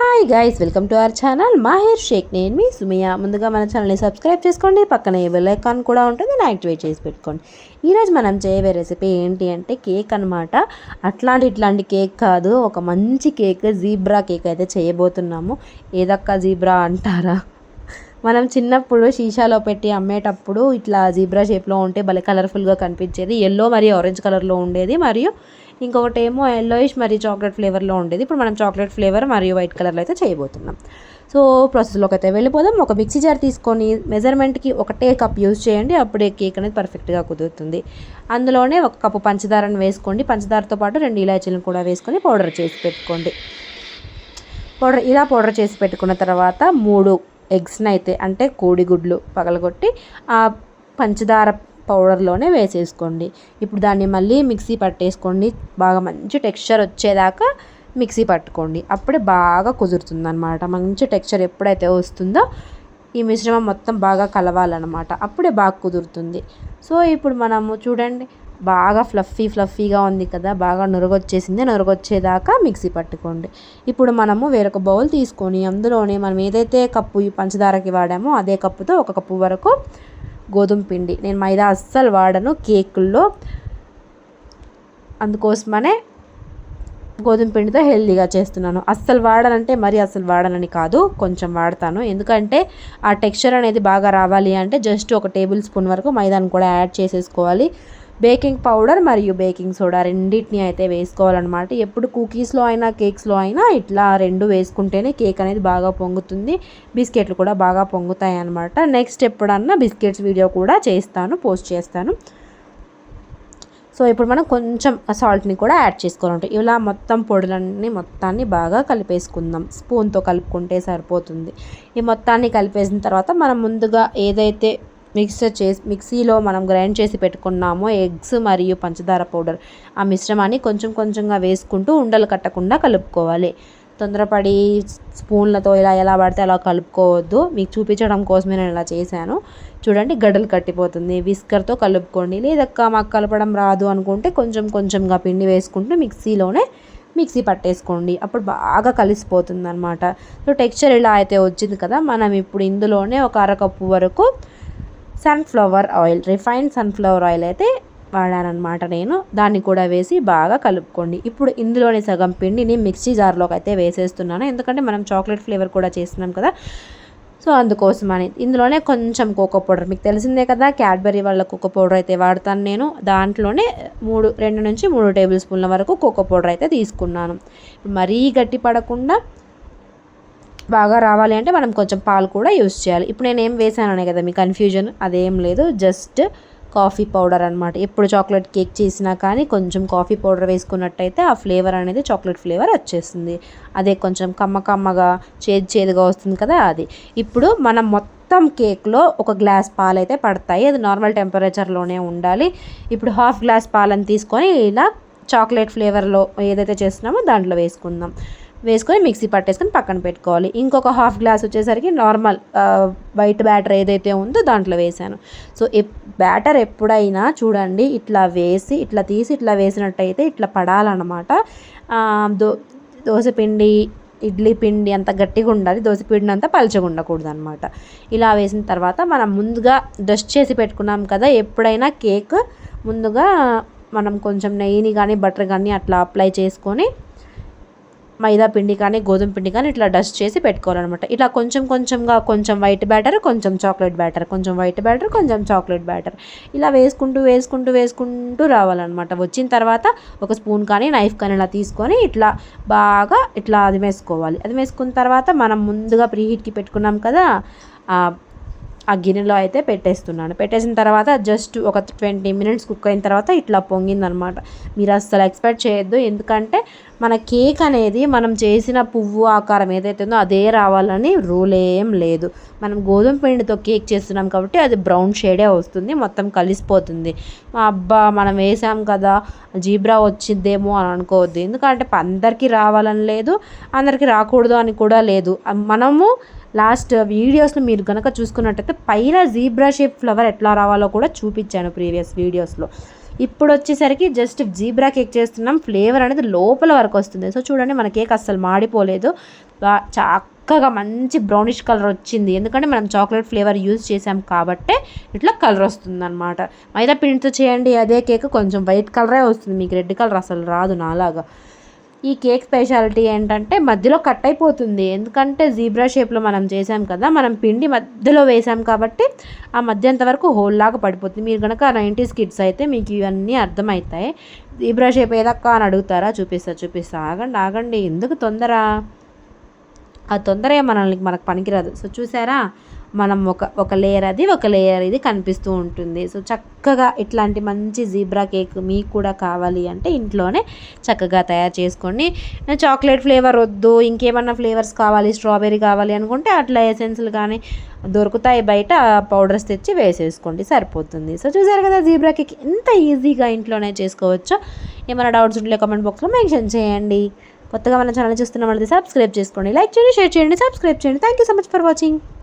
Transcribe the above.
Hi guys welcome to our channel Maher Shaikh నేను మీ సుమియ ముందుగా మన ఛానల్ని సబ్స్క్రైబ్ చేసుకోండి. పక్కనే బెల్ ఐకాన్ కూడా ఉంటుంది. దాన్ని యాక్టివేట్ చేసి పెట్టుకోండి. ఈరోజు మనం చేయబోయే రెసిపీ ఏంటి అంటే కేక్ అనమాట అట్లాంటి ఇట్లాంటి కేక్ కాదు. ఒక మంచి కేక్ జీబ్రా కేక్ అయితే చేయబోతున్నాము. ఏదక్క జీబ్రా అంటారా? మనం చిన్నప్పుడు షీషాలో పెట్టి అమ్మేటప్పుడు ఇట్లా జీబ్రా షేప్లో ఉంటే భలే కలర్ఫుల్గా కనిపించేది. ఎల్లో మరియు ఆరెంజ్ కలర్లో ఉండేది. మరియు ఇంకొకటి ఏమో ఎల్లోయిష్ మరియు చాక్లెట్ ఫ్లేవర్లో ఉండేది. ఇప్పుడు మనం చాక్లెట్ ఫ్లేవర్ మరియు వైట్ కలర్లో అయితే చేయబోతున్నాం. సో ప్రాసెస్లోకి అయితే వెళ్ళిపోదాం. ఒక మిక్సీ జార్ తీసుకొని మెజర్మెంట్కి ఒకటే కప్ యూజ్ చేయండి. అప్పుడే కేక్ అనేది పర్ఫెక్ట్గా కుదురుతుంది. అందులోనే ఒక కప్పు పంచదారను వేసుకోండి. పంచదారతో పాటు రెండు ఇలాచీలను కూడా వేసుకొని పౌడర్ చేసి పెట్టుకోండి. పౌడర్ ఇలా పౌడర్ చేసి పెట్టుకున్న తర్వాత మూడు ఎగ్స్ని అయితే అంటే కోడిగుడ్లు పగలగొట్టి ఆ పంచదార పౌడర్లోనే వేసేసుకోండి. ఇప్పుడు దాన్ని మళ్ళీ మిక్సీ పట్టేసుకోండి. బాగా మంచి టెక్స్చర్ వచ్చేదాకా మిక్సీ పట్టుకోండి. అప్పుడే బాగా కుదురుతుంది అనమాట మంచి టెక్స్చర్ ఎప్పుడైతే వస్తుందో ఈ మిశ్రమం మొత్తం బాగా కలవాలన్నమాట. అప్పుడే బాగా కుదురుతుంది. సో ఇప్పుడు మనము చూడండి బాగా ఫ్లఫీ ఫ్లఫీగా ఉంది కదా బాగా నురగొచ్చేసింది. నురగొచ్చేదాకా మిక్సీ పట్టుకోండి. ఇప్పుడు మనము వేరొక బౌల్ తీసుకొని అందులోనే మనం ఏదైతే కప్పు పంచదారకి వాడామో అదే కప్పుతో ఒక కప్పు వరకు గోధుమ పిండి. నేను మైదా అస్సలు వాడను కేకుల్లో. అందుకోసమనే గోధుమ పిండితో హెల్దీగా చేస్తున్నాను. అస్సలు వాడనంటే మరీ అస్సలు వాడనని కాదు కొంచెం వాడతాను. ఎందుకంటే ఆ టెక్స్చర్ అనేది బాగా రావాలి అంటే జస్ట్ ఒక టేబుల్ స్పూన్ వరకు మైదాని కూడా యాడ్ చేసేసుకోవాలి. బేకింగ్ పౌడర్ మరియు బేకింగ్ సోడా రెండింటిని అయితే వేసుకోవాలన్నమాట. ఎప్పుడు కుకీస్లో అయినా కేక్స్లో అయినా ఇట్లా రెండు వేసుకుంటేనే కేక్ అనేది బాగా పొంగుతుంది. బిస్కెట్లు కూడా బాగా పొంగుతాయి అనమాట నెక్స్ట్ ఎప్పుడన్నా బిస్కెట్స్ వీడియో కూడా చేస్తాను పోస్ట్ చేస్తాను. సో ఇప్పుడు మనం కొంచెం సాల్ట్ని కూడా యాడ్ చేసుకోవాలంటే ఇలా మొత్తం పొడులన్నీ మొత్తాన్ని బాగా కలిపేసుకుందాం. స్పూన్తో కలుపుకుంటే సరిపోతుంది. ఈ మొత్తాన్ని కలిపేసిన తర్వాత మనం ముందుగా ఏదైతే మిక్సర్ చేసి మిక్సీలో మనం గ్రైండ్ చేసి పెట్టుకున్నామో ఎగ్స్ మరియు పంచదార పౌడర్. ఆ మిశ్రమాన్ని కొంచెం కొంచెంగా వేసుకుంటూ ఉండలు కట్టకుండా కలుపుకోవాలి. తొందరపడి స్పూన్లతో ఇలా ఎలా పడితే అలా కలుపుకోవద్దు. మీకు చూపించడం కోసమే నేను ఇలా చేశాను. చూడండి గడ్డలు కట్టిపోతుంది. విస్కర్తో కలుపుకోండి. లేదక్క మాకు కలపడం రాదు అనుకుంటే కొంచెం కొంచెంగా పిండి వేసుకుంటూ మిక్సీలోనే మిక్సీ పట్టేసుకోండి. అప్పుడు బాగా కలిసిపోతుంది అనమాట సో టెక్స్చర్ ఇలా అయితే వచ్చింది కదా మనం ఇప్పుడు ఇందులోనే ఒక అరకప్పు వరకు sunflower oil refined sunflower oil అయితే వాడానమాట నేను. దాన్ని కూడా వేసి బాగా కలుపుకోండి. ఇప్పుడు ఇందులోని సగం పిండిని మిక్సీ జార్లోకి అయితే వేసేస్తున్నాను. ఎందుకంటే మనం చాక్లెట్ ఫ్లేవర్ కూడా చేస్తున్నాం కదా. సో అందుకోసం అని. ఇందులోనే కొంచెం కోకో పౌడర్. మీకు తెలిసిందే కదా క్యాడ్బరీ వాళ్ళ కోకో పౌడర్ అయితే వాడతాను నేను. దాంట్లోనే మూడు రెండు నుంచి మూడు టేబుల్ స్పూన్ల వరకు కోకో పౌడర్ అయితే తీసుకున్నాను. మరీ గట్టి పడకుండా బాగా రావాలి అంటే మనం కొంచెం పాలు కూడా యూస్ చేయాలి. ఇప్పుడు నేను ఏం వేసాననే కదా మీ కన్ఫ్యూజన్ అదేం లేదు జస్ట్ కాఫీ పౌడర్ అనమాట ఎప్పుడు చాక్లెట్ కేక్ చేసినా కానీ కొంచెం కాఫీ పౌడర్ వేసుకున్నట్టయితే ఆ ఫ్లేవర్ అనేది చాక్లెట్ ఫ్లేవర్ వచ్చేస్తుంది. అదే కొంచెం కమ్మ కమ్మగా చేదు చేదుగా వస్తుంది కదా అది. ఇప్పుడు మనం మొత్తం కేక్లో ఒక గ్లాస్ పాలు అయితే పడతాయి. అది నార్మల్ టెంపరేచర్లోనే ఉండాలి. ఇప్పుడు హాఫ్ గ్లాస్ పాలను తీసుకొని ఇలా చాక్లెట్ ఫ్లేవర్లో ఏదైతే చేస్తున్నామో దాంట్లో వేసుకుందాం. వేసుకొని మిక్సీ పట్టేసుకొని పక్కన పెట్టుకోవాలి. ఇంకొక హాఫ్ గ్లాస్ వచ్చేసరికి నార్మల్ వైట్ బ్యాటర్ ఏదైతే ఉందో దాంట్లో వేసాను. సో బ్యాటర్ ఎప్పుడైనా చూడండి ఇట్లా వేసి ఇట్లా తీసి ఇట్లా వేసినట్టయితే ఇట్లా పడాలన్నమాట. దో దోశపిండి ఇడ్లీ పిండి అంత గట్టిగా ఉండాలి దోశ పిండి అంతా పలచగా ఉండకూడదు అనమాట ఇలా వేసిన తర్వాత మనం ముందుగా డస్ట్ చేసి పెట్టుకున్నాం కదా ఎప్పుడైనా కేక్ ముందుగా మనం కొంచెం నెయ్యిని కానీ బటర్ కానీ అట్లా అప్లై చేసుకొని మైదా పిండి కానీ గోధుమ పిండి కానీ ఇట్లా డస్ట్ చేసి పెట్టుకోవాలన్నమాట. ఇట్లా కొంచెం కొంచెంగా కొంచెం వైట్ బ్యాటర్ కొంచెం చాక్లెట్ బ్యాటర్ కొంచెం వైట్ బ్యాటర్ కొంచెం చాక్లెట్ బ్యాటర్ ఇలా వేసుకుంటూ వేసుకుంటూ వేసుకుంటూ రావాలన్నమాట. వచ్చిన తర్వాత ఒక స్పూన్ కానీ నైఫ్ కానీ ఇలా తీసుకొని ఇట్లా బాగా ఇట్లా అది వేసుకోవాలి. అది వేసుకున్న తర్వాత మనం ముందుగా ప్రీహీట్కి పెట్టుకున్నాం కదా ఆ గిన్నెలో అయితే పెట్టేస్తున్నాను. పెట్టేసిన తర్వాత జస్ట్ ఒక ట్వంటీ మినిట్స్ కుక్ అయిన తర్వాత ఇట్లా పొంగిందనమాట. మీరు అస్సలు ఎక్స్పెక్ట్ చేయొద్దు. ఎందుకంటే మన కేక్ అనేది మనం చేసిన పువ్వు ఆకారం ఏదైతే ఉందో అదే రావాలని రూల్ ఏం లేదు. మనం గోధుమ పిండితో కేక్ చేస్తున్నాం కాబట్టి అది బ్రౌన్ షేడే వస్తుంది. మొత్తం కలిసిపోతుంది. అబ్బా మనం వేసాం కదా జీబ్రా వచ్చిద్దేమో అని అనుకోవద్దు. ఎందుకంటే అందరికీ రావాలని లేదు అందరికీ రాకూడదు అని కూడా లేదు. మనము లాస్ట్ వీడియోస్లో మీరు కనుక చూసుకున్నట్టయితే పైన జీబ్రా షేప్ ఫ్లవర్ ఎట్లా రావాలో కూడా చూపించాను ప్రీవియస్ వీడియోస్లో. ఇప్పుడు వచ్చేసరికి జస్ట్ జీబ్రా కేక్ చేస్తున్నాం. ఫ్లేవర్ అనేది లోపల వరకు వస్తుంది. సో చూడండి మన కేక్ అస్సలు మాడిపోలేదు. చక్కగా మంచి బ్రౌనిష్ కలర్ వచ్చింది. ఎందుకంటే మనం చాక్లెట్ ఫ్లేవర్ యూజ్ చేసాం కాబట్టే ఇట్లా కలర్ వస్తుంది అనమాట మైదా పిండితో చేయండి అదే కేక్. కొంచెం వైట్ కలరే వస్తుంది. మీకు రెడ్ కలర్ అసలు రాదు నాలాగా. ఈ కేక్ స్పెషాలిటీ ఏంటంటే మధ్యలో కట్ అయిపోతుంది. ఎందుకంటే జీబ్రా షేప్లో మనం చేసాం కదా మనం పిండి మధ్యలో వేసాం కాబట్టి ఆ మధ్యంత వరకు హోల్ లాగా పడిపోతుంది. మీరు కనుక నైంటీస్ కిడ్స్ అయితే మీకు ఇవన్నీ అర్థమవుతాయి. జీబ్రా షేప్ ఏదక్క అని అడుగుతారా? చూపిస్తా చూపిస్తా. ఆగండి ఆగండి. ఎందుకు తొందర? ఆ తొందర మనల్ని మనకు పనికిరాదు. సో చూసారా? మనం ఒక ఒక లేయర్ అది ఒక లేయర్ ఇది కనిపిస్తూ ఉంటుంది. సో చక్కగా ఇట్లాంటి మంచి జీబ్రా కేక్ మీకు కూడా కావాలి అంటే ఇంట్లోనే చక్కగా తయారు చేసుకోండి. చాక్లెట్ ఫ్లేవర్ వద్దు ఇంకేమన్నా ఫ్లేవర్స్ కావాలి స్ట్రాబెర్రీ కావాలి అనుకుంటే అట్లా ఎసెన్స్లు కానీ దొరుకుతాయి బయట పౌడర్స్ తెచ్చి వేసేసుకోండి సరిపోతుంది. సో చూసారు కదా జీబ్రా కేక్ ఎంత ఈజీగా ఇంట్లోనే చేసుకోవచ్చో? ఏమైనా డౌట్స్ ఉంటే కామెంట్ బాక్స్లో మెన్షన్ చేయండి. కొత్తగా మన ఛానల్ చూస్తున్న వాళ్ళది సబ్స్క్రైబ్ చేసుకోండి లైక్ చేయండి షేర్ చేయండి సబ్స్క్రైబ్ చేయండి. Thank you so much for watching